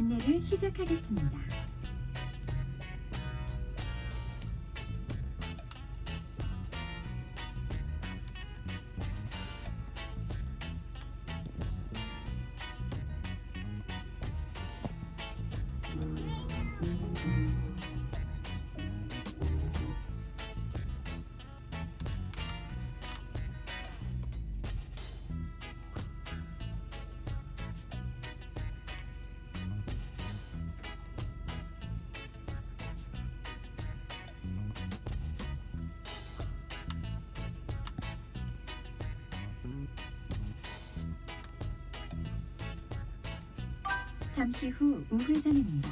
안내를 시작하겠습니다. 잠시 후 우회전입니다.